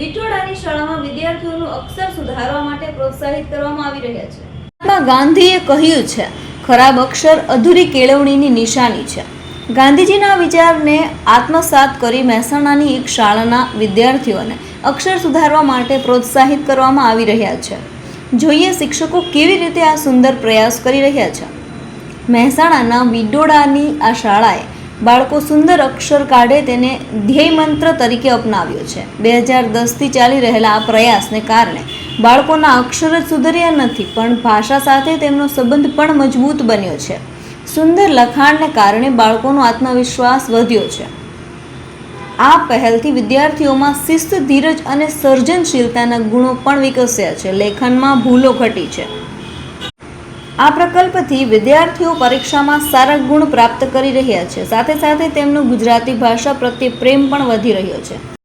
વિઠોડાની શાળામાં વિદ્યાર્થીઓનું અક્ષર સુધારવા માટે પ્રોત્સાહિત કરવામાં આવી રહ્યા છે. મહાત્મા ગાંધીએ કહ્યું છે, ખરાબ અક્ષર અધૂરી કેળવણીની નિશાની છે. ગાંધીજીના વિચારને આત્મસાત કરી મહેસાણાની એક શાળાના વિદ્યાર્થીઓને અક્ષર સુધારવા માટે પ્રોત્સાહિત કરવામાં આવી રહ્યા છે. જોઈએ શિક્ષકો કેવી રીતે આ સુંદર પ્રયાસ કરી રહ્યા છે. મહેસાણાના વિડોડાની આ શાળાએ બાળકો સુંદર અક્ષર કાઢે તેને ધ્યેય મંત્ર તરીકે અપનાવ્યો છે. બે હજાર દસથી ચાલી રહેલા આ પ્રયાસને કારણે બાળકોના અક્ષર જ સુધર્યા નથી, પણ ભાષા સાથે તેમનો સંબંધ પણ મજબૂત બન્યો છે. સુંદર લખાણને કારણે બાળકોનો આત્મવિશ્વાસ વધ્યો છે. આ પહેલથી વિદ્યાર્થીઓમાં શિસ્ત, ધીરજ અને સર્જનશીલતાના ગુણો પણ વિકસ્યા છે. લેખનમાં ભૂલો ઘટી છે. આ પ્રકલ્પથી વિદ્યાર્થીઓ પરીક્ષામાં સારા ગુણ પ્રાપ્ત કરી રહ્યા છે. સાથે સાથે તેમનું ગુજરાતી ભાષા પ્રત્યે પ્રેમ પણ વધી રહ્યો છે.